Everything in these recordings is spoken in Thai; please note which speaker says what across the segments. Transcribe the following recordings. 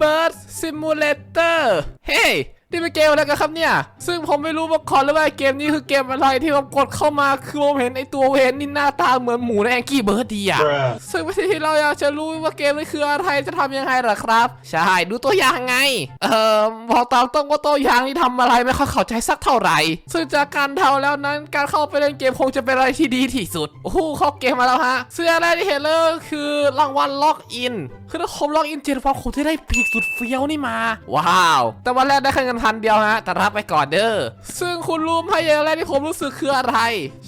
Speaker 1: Bird Simulator เฮ้ย นี่เป็นเกมอะไรกันครับเนี่ย ซึ่งผมไม่รู้มาก่อนเลยว่าเกมนี้คือเกมอะไรที่ผมกดเข้ามาคือผมเห็นไอตัวเวนนี่หน้าตาเหมือนหมูในแองกี้เบิร์ดดีอะ
Speaker 2: Bruh.
Speaker 1: ซึ่งวิธีที่เราอยากจะรู้ว่าเกมนี้คืออะไรจะทำยังไงเหรอครับ ใช่ ดูตัวอย่างไง เอ่อบอกตามตรงว่าตัวอย่างนี่ทำอะไรไม่ค่อยเข้าใจสักเท่าไหร่ ซึ่งจากการเดาแล้วนั้นการเข้าไปเล่นเกมคงจะเป็นอะไรที่ดีที่สุด โอ้โหเข้าเกมมาแล้วฮะ เสื้อแรกที่เห็นเลยก็คือรางวัลล็อกอิน คือถ้าผมล็อกอินเจ็ดวันคงจะได้ปีกสุดเฟี้ยวนี่มา ว้าว แต่วันแรกได้แค่เงินพันเดียวฮะแต่รับไปก่อนเด้อซึ่งคุณรู้ไหมอย่างแรกที่ผมรู้สึกคืออะไร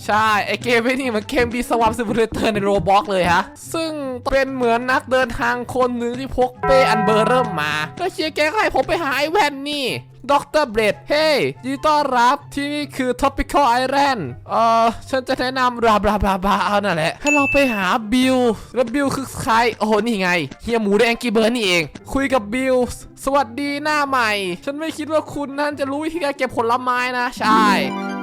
Speaker 1: ใช่ ไอเกมนี้มันเกมบีสวัมซิมูเลเตอร์ในโรบ็อกเลยฮะ ซึ่งเป็นเหมือนนักเดินทางคนหนึ่งที่พกเป้อันเบอร์เริ่มมาแล้วเชียร์แกก็ให้ผมไปหาไอแว่นนี่ ดรเบรดเฮ้ยยินดีต้อนรับที่นี่คือ Topical Island เอ่อ ฉันจะแนะนำบลาบลาบลาบลาเอานั่นแหละ ให้เราไปหาบิลแล้วบิลคือใคร โอ้โห นี่ไง เฮียหมูแดงกี้เบิร์นนี่เอง คุยกับบิลสวัสดีหน้าใหม่ ฉันไม่คิดว่าคุณนั่นจะรู้วิธีการเก็บผลไม้นะ ใช่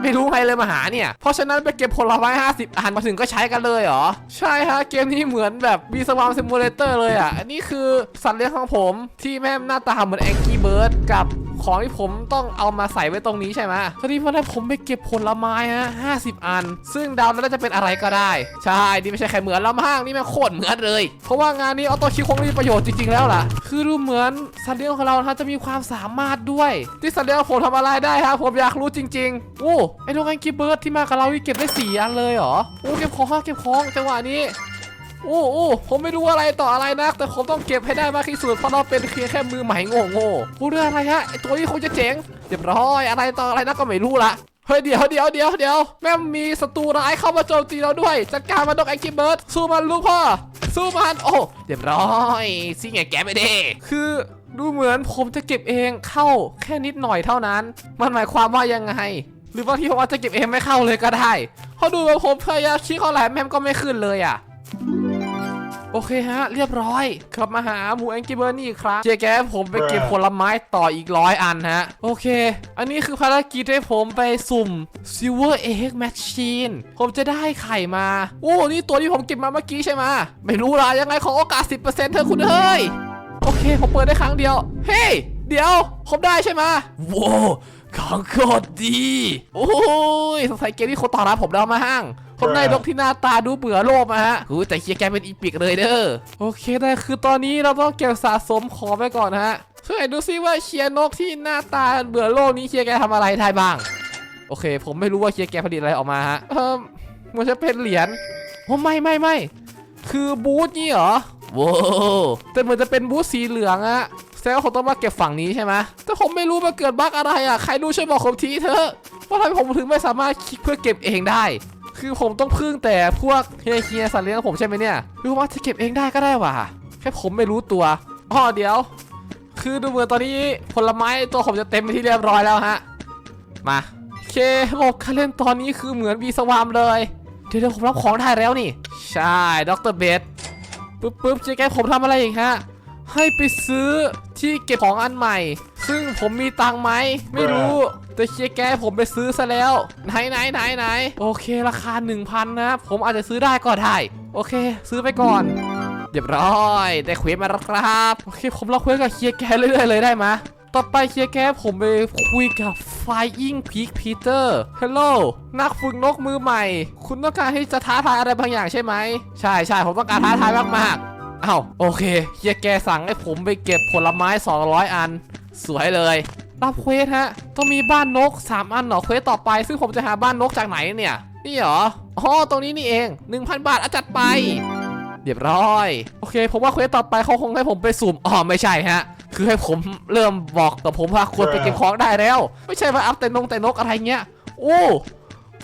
Speaker 1: ไม่รู้ใครเลยมาหาเนี่ย เพราะฉะนั้นไปเก็บผลไม้ 50 อันมาถึงก็ใช้กันเลยเหรอ ใช่ฮะ เกมนี้เหมือนแบบบีสวามซิมูเลเตอร์เลยอะ อันนี้คือสัตว์เลี้ยงของผมที่แม่หน้าตาเหมือนแองกี้เบิร์ดกับ ของที่ผมต้องเอามาใส่ไว้ตรงนี้ใช่ไหมคราวนี้พอได้ผมไปเก็บผลไม้ฮะ50อัน ซึ่งดาวน่าจะเป็นอะไรก็ได้ ใช่นี่ไม่ใช่แค่เหมือนละมั่งนี่แม่โคตรเหมือนเลย เพราะว่างานนี้ออโต้คิวคงมีประโยชน์จริงๆแล้วล่ะ คือดูเหมือนสัตว์เลี้ยงของเรานะจะมีความสามารถด้วย ที่สัตว์เลี้ยงผมทำอะไรได้ฮะผมอยากรู้จริงๆโอ้ไอ้นกแองกี้เบิร์ดที่มากับเรานี่เก็บได้สี่อันเลยเหรอโอ้เก็บของเก็บของจังหวะนี้ อ้โอ้ผมไม่รู้อะไรต่ออะไรนะแต่ผมต้องเก็บให้ได้มากที่สุดเพราะเราเป็นเพียงแค่มือใหม่โง่โง่พูดเรื่องอะไรฮะไอตัวนี้คงจะเจ๋งเรียบร้อยอะไรต่ออะไรนะก็ไม่รู้ละเฮ้ยเดี๋ยวเดี๋ยวเดี๋ยวเดี๋ยวแม่มีศัตรูร้ายเข้ามาโจมตีเราด้วย จัดการมันดอกแองกี้เบิร์ดสู้มันลูกพ่อสู้มันโอ้เรียบร้อยสิไงแกไม่ได้คือดูเหมือนผมจะเก็บเองเข้าแค่นิดหน่อยเท่านั้น มันหมายความว่ายังไง หรือบางทีผมอาจจะเก็บเองไม่เข้าเลยก็ได้เพราะดูว่าผมพยายามคลิกเข้าแหลมแม่มก็ไม่ขึ้นเลยอะ โอเคฮะ เรียบร้อยกลับมาหาหมูแองกี้เบิร์นี่ครั้งเจ๊แกผมไปเก็บผลไม้ต่ออีกร้อยอันฮะ โอเค อันนี้คือภารกิจให้ผมไปสุ่ม Silver Egg Machine ผมจะได้ไข่มา โอ้ นี่ตัวที่ผมเก็บมาเมื่อกี้ใช่ไหมไม่รู้ละยังไงขอโอกาส 10%เธอคุณเฮ้ย โอเค ผมเปิดได้ครั้งเดียว เฮ้ย เดี๋ยว ผมได้ใช่ไหมว้าวของโคตรดี โอ้ยสงสัยเกมนี้คนต่อรับผมแล้วมาห้าง ผมได้นกที่หน้าตาดูเบื่อโลกมาฮะหูแต่เฮียแกเป็นอีปิกเลยเด้อ โอเคได้คือตอนนี้เราต้องเก็บสะสมของไปก่อนฮะช่วยดูซิว่าเชียร์นกที่หน้าตาเบื่อโลกนี้เชียร์แกทำอะไรได้บ้าง โอเค ผมไม่รู้ว่าเชียร์แกผลิตอะไรออกมาฮะ เออมันจะเป็นเหรียญโอ้ไม่ไม่ไม่ คือบูธนี่เหรอว้าวแต่เหมือนจะเป็นบูธสีเหลืองอะแสดงว่าผมต้องมาเก็บฝั่งนี้ใช่ไหมแต่ผมไม่รู้มาเกิดบั๊กอะไรอะใครรู้ช่วยบอกผมทีเถอะว่าทำไมผมถึงไม่สามารถคลิกเพื่อเก็บเองได้ คือผมต้องพึ่งแต่พวกเฮียเฮียสัตว์เลี้ยงผมใช่ไหมเนี่ยรู้ว่าจะเก็บเองได้ก็ได้ว่ะแค่ผมไม่รู้ตัวอ๋อเดี๋ยว คือดูเหมือนตอนนี้ผลไม้ตัวผมจะเต็มไปที่เรียบร้อยแล้วฮะมาเคบบการเล่นตอนนี้คือเหมือนวีสวามเลย เดี๋ยวเดี๋ยวผมรับของได้แล้วนี่ ใช่ดรเบสปึ๊บปึ๊บเจ๊แกผมทำอะไรอีกฮะให้ไปซื้อ ที่เก็บของอันใหม่ ซึ่งผมมีตังไหมไม่รู้แต่เชียร์แกผมไปซื้อซะแล้ว ไหนไหนไหนไหนโอเคราคา 1,000 นะ ผมอาจจะซื้อได้ก็ได้ โอเค ซื้อไปก่อนเรียบร้อยได้เควสมาแล้วครับโอเคผมรอเควสกับเคียร์แกเรื่อยๆเลยได้ไหมต่อไปเคียร์แกผมไปคุยกับ Flying Pig Peter Hello นักฝึกนกมือใหม่ คุณต้องการที่จะท้าทายอะไรบางอย่างใช่ไหม ใช่ใช่ผมต้องการท้าทายมากๆ อ้าวโอเคเฮียแกสั่งให้ผมไปเก็บผลไม้ 200 อัน สวยเลย รับเควสฮะ ต้องมีบ้านนก 3 อันเหรอเควสต่อไป ซึ่งผมจะหาบ้านนกจากไหนเนี่ย นี่เหรออ๋อตรงนี้นี่เอง 1,000 บาทอาจัดไป เรียบร้อย โอเค ผมว่าเควสต่อไปเขาคงให้ผมไปสุ่มอ๋อไม่ใช่ฮะ คือให้ผมเริ่มบอกกับผมว่าควรไปเก็บของได้แล้ว ไม่ใช่ว่าอัพแต่นงแต่นกอะไรเงี้ยโอ้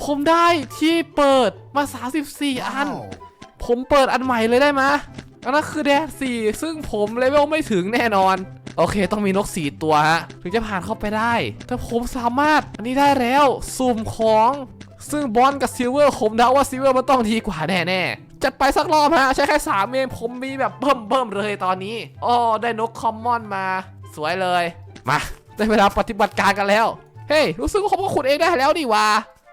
Speaker 1: ผมได้ที่เปิดมา 34 อัน ผมเปิดอันใหม่เลยได้ไหมะอั นนั้นคือแดดสี่ซึ่งผมเลเวลไม่ถึงแน่นอน โอเค ต้องมีนกสี่ตัวฮะ ถึงจะผ่านเข้าไปได้ แต่ผมสามารถ อันนี้ได้แล้ว สุ่มของ ซึ่งบอลกับซิลเวอร์ผมเดาว่าซิลเวอร์มันต้องดีกว่าแน่ๆจัดไปสักรอบฮะ ใช้แค่3เองผมมีแบบเบิ่มเบิ่มเลยตอนนี้อ๋อได้นกคอมมอนมา สวยเลย มา ได้เวลาปฏิบัติการกันแล้ว เฮ้ย รู้สึกว่าผมก็ขุดเองได้แล้วดีว่า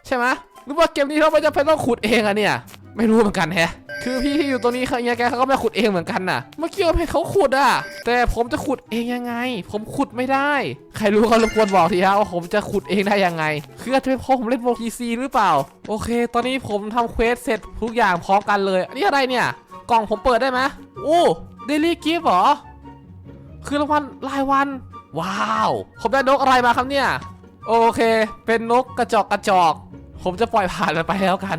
Speaker 1: ใช่ไหมหรือว่าเกมนี้เราไม่จำเป็นต้องขุดเองอะเนี่ย ไม่รู้เหมือนกันแฮะ คือพี่ที่อยู่ตรงนี้เขาเฮียแกเขาก็ไม่ขุดเองเหมือนกันน่ะ เมื่อกี้เพเขาขุดอะ แต่ผมจะขุดเองยังไง ผมขุดไม่ได้ ใครรู้ก็รบกวนบอกทีฮะว่าผมจะขุดเองได้ยังไง คืออาจจะเป็นเพราะผมเล่นโบกีซีหรือเปล่า โอเค ตอนนี้ผมทำเควสเสร็จทุกอย่างพร้อมกันเลย อันนี้อะไรเนี่ย กล่องผมเปิดได้ไหมโอ้เดลี่กิฟต์เหรอ คือรางวัลรายวัน ว้าว ผมได้นกอะไรมาครับเนี่ย โอเค เป็นนกกระจอกกระจอก ผมจะปล่อยผ่านมันไปแล้วกัน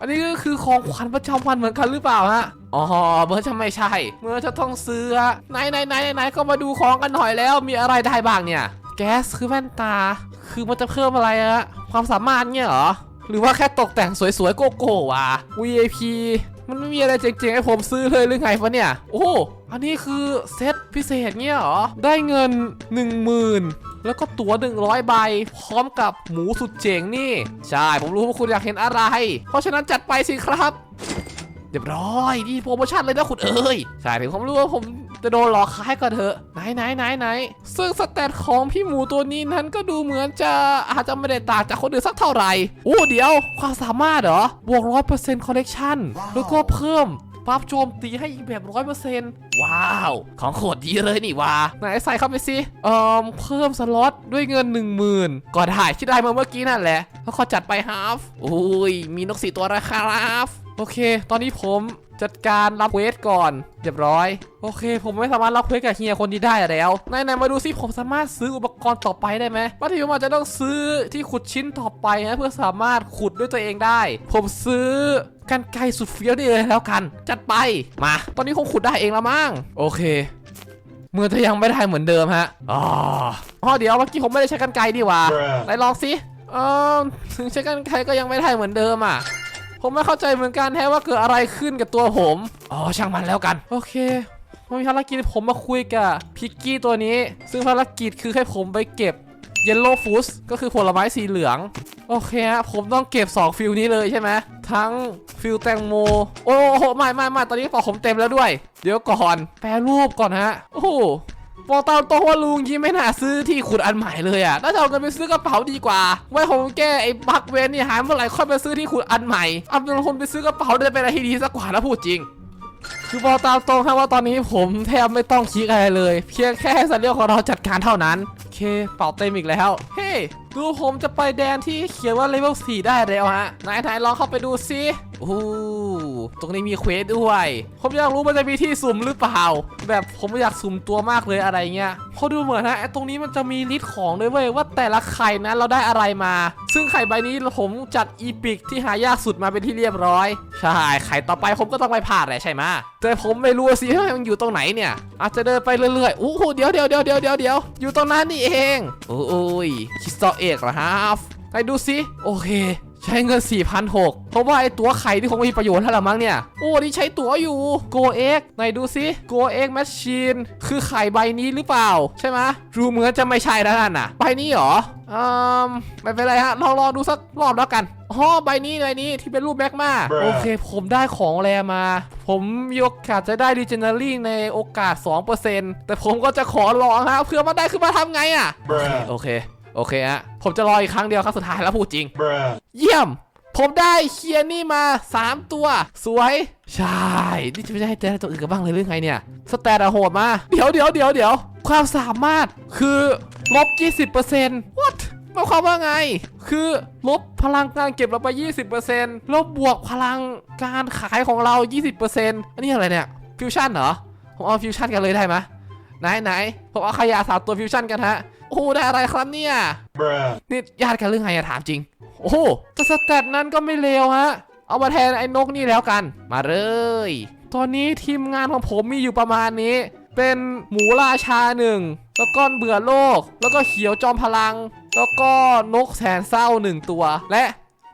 Speaker 1: อันนี้ก็คือของขวัญประจำวันเหมือนกันหรือเปล่าฮะอ๋อเมื่อจะไม่ใช่ เมื่อจะต้องซื้อไหนไหนไหนไหนก็มาดูของกันหน่อยแล้วมีอะไรได้บ้างเนี่ย แก๊สคือแว่นตา คือมันจะเพิ่มอะไรอะความสามารถเนี่ยเหรอหรือว่าแค่ตกแต่งสวยๆโกโก้วะ VIP มันไม่มีอะไรเจ๋งๆให้ผมซื้อเลยหรือไงวะเนี่ย โอ้ อันนี้คือเซตพิเศษเนี่ยเหรอ ได้เงิน 10,000 แล้วก็ตั๋ว 100 ใบ พร้อมกับหมูสุดเจ๋งนี่ ใช่ ผมรู้ว่าคุณอยากเห็นอะไร เพราะฉะนั้นจัดไปสิครับเรียบร้อยนี่โปรโมชั่นเลยนะคุณเอ้ยใช่ถึงผมรู้ว่าผมจะโดนหลอกขายก็เถอะไหนไหนไหนไหนซึ่งสเตตของพี่หมูตัวนี้นั้นก็ดูเหมือนจะอาจจะไม่ได้ต่างจากคนอื่นสักเท่าไหร่โอ้เดี๋ยว ความสามารถเหรอ บวกร้อยเปอร์เซ็นต์คอลเลกชันแล้วก็เพิ่ม ปั๊บโจมตีให้อีกแบบร้อยเปอร์เซ็นต์ว้าว ของโคตรดีเลยนี่ว่าไหนใส่เข้าไปสิเอ่อเพิ่มสล็อตด้วยเงิน 1 0,000ก็ได้ที่ได้มาเมื่อกี้นั่นแหละแล้วขอจัดไปฮาฟอุ้ยมีนกสีตัวราคาฟโอเค ตอนนี้ผม จัดการรับเควสก่อนเรียบร้อย โอเค ผมไม่สามารถรับเควสกับเฮียคนนี้ได้แล้วไหนๆมาดูซิผมสามารถซื้ออุปกรณ์ต่อไปได้ไหมว่าที่ผมอาจจะต้องซื้อที่ขุดชิ้นต่อไปนะเพื่อสามารถขุดด้วยตัวเองได้ ผมซื้อกันไกรสุดเฟี้ยวนี่เลยแล้วกัน จัดไปมา ตอนนี้คงขุดได้เองแล้วมั้งโอเคเมื่อจะยังไม่ได้เหมือนเดิมฮะอ๋ออ๋อเดี๋ยวเมื่อกี้ผมไม่ได้ใช้กันไกรดีว่าไหนลองสิเออถึงใช้กันไกรก็ยังไม่ได้เหมือนเดิมอะ ผมไม่เข้าใจเหมือนกันแท้ว่าเกิดอะไรขึ้นกับตัวผม อ๋อช่างมันแล้วกัน โอเคผมมีภารกิจผมมาคุยกับพิกกี้ตัวนี้ ซึ่งภารกิจคือให้ผมไปเก็บเยลโล่ฟูสก็คือผลไม้สีเหลือง โอเคฮะผมต้องเก็บ 2 ฟิลนี้เลยใช่ไหมทั้งฟิลแตงโม โอ้โหไม่ไม่ไม่ตอนนี้กระเป๋าผมเต็มแล้วด้วย เดี๋ยวก่อน แปรรูปก่อนฮะ โอ้ บอกตามตรงว่าลุงยิ้มไม่น่าซื้อที่ขุดอันใหม่เลยอะน่าจะเอาเงินไปซื้อกระเป๋าดีกว่า ไว้ผมแก้ไอ้บักเวนนี่หายเมื่อไหร่ค่อยไปซื้อที่ขุดอันใหม่เอาเงินคนไปซื้อกระเป๋าจะเป็นอะไรที่ดีสักกว่านะพูดจริง คือบอกตามตรงครับว่าตอนนี้ผมแทบไม่ต้องคิดอะไรเลย เพียงแค่ให้สัตว์เลี้ยงของเราจัดการเท่านั้นโอเคเป่าเต็มอีกแล้ว เฮ้ดูผมจะไปแดนที่เขียนว่าเลเวล4ได้แล้วฮะไหนไหนลองเข้าไปดูซิโอ้ตรงนี้มีเควสด้วย ผมอยากรู้มันจะมีที่สุ่มหรือเปล่า แบบผมอยากสุ่มตัวมากเลยอะไรเงี้ยเพราะดูเหมือนนะไอ้ตรงนี้มันจะมีลิสต์ของด้วยเว้ยว่าแต่ละไข่นั้นเราได้อะไรมา ซึ่งไข่ใบนี้ผมจัดอีพิกที่หายากสุดมาเป็นที่เรียบร้อย ใช่ ไข่ต่อไปผมก็ต้องไปผ่านแหละใช่ไหมแต่ผมไม่รู้สิว่ามันอยู่ตรงไหนเนี่ย อาจจะเดินไปเรื่อยๆโอ้หเดี๋ยวเดี๋ยวเดี๋ยวเดี๋ยวเดี๋ยวเดี๋ยวอยู่ตรงนั้นนี่เอง โอ้ยคิสตัลเอกเหรอฮะไปดูสิโอเค ใช้เงิน 4,600เพราะว่าไอตัวไข่ที่คงไม่มีประโยชน์แล้วละมั้งเนี่ย โอ้นี่ใช้ตั๋วอยู่ Go X ไหนดูสิ Go X Machine คือไข่ใบนี้หรือเปล่า ใช่ไหมะดูเหมือนจะไม่ใช่แล้วนั่นน่ะ ใบนี้เหรออืมไม่เป็นไรฮะลองลองดูสักรอบแล้วกันอ๋อใบนี้ใบนี้ที่เป็นรูปแบ็กมา
Speaker 2: Bruh
Speaker 1: โอเค ผมได้ของแรมา ผมมีโอกาสจะได้ Legendary ในโอกาส 2%แต่ผมก็จะขอลองฮะเพื่อมาได้คือมาทำไงอะ
Speaker 2: Bruh.
Speaker 1: โอเค โอเคฮะผมจะรออีกครั้งเดียวครั้งสุดท้ายแล้วพูดจริง
Speaker 2: Bruh.
Speaker 1: เยี่ยม ผมได้เคียนี่มา 3 ตัว สวย ใช่ นี่จะไม่ได้ให้เจอตัวอื่นกันบ้างเลยหรือไงเนี่ย สแตทอะโหดมา เดี๋ยวเดี๋ยวเดี๋ยวเดี๋ยวความสามารถคือลบ20% what หมายความว่าไง คือลบพลังการเก็บเราไป 20%ลบบวกพลังการขายของเรา 20%อันนี้อะไรเนี่ย ฟิวชั่นเหรอ ผมเอาฟิวชั่นกันเลยได้ไหม ไหนไหนผมเอาขยะสามตัวฟิวชั่นกันฮะ โอ้โหได้อะไรครับเนี่ย
Speaker 2: Bruh.
Speaker 1: นี่ญาติกันเรื่องไงอะถามจริง โอ้โหแต่สแตทนั้นก็ไม่เลวฮะ เอามาแทนไอ้นกนี่แล้วกัน มาเลย ตอนนี้ทีมงานของผมมีอยู่ประมาณนี้ เป็นหมูราชาหนึ่ง แล้วก็เบื่อโลก แล้วก็เขียวจอมพลัง แล้วก็นกแสนเศร้าหนึ่งตัว และ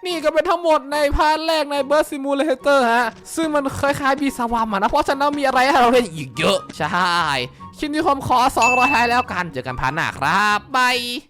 Speaker 1: นี่ก็เป็นทั้งหมดในพาร์ทแรกในเบิร์ดซิมูเลเตอร์ฮะ ซึ่งมันคล้ายๆบีสวามอะนะ เพราะฉะนั้นมีอะไรให้เราเล่นอีกเยอะ ใช่ คลิปนี้ผมขอ200ท้ายแล้วกัน เจอกันพาร์ทหน้าครับบาย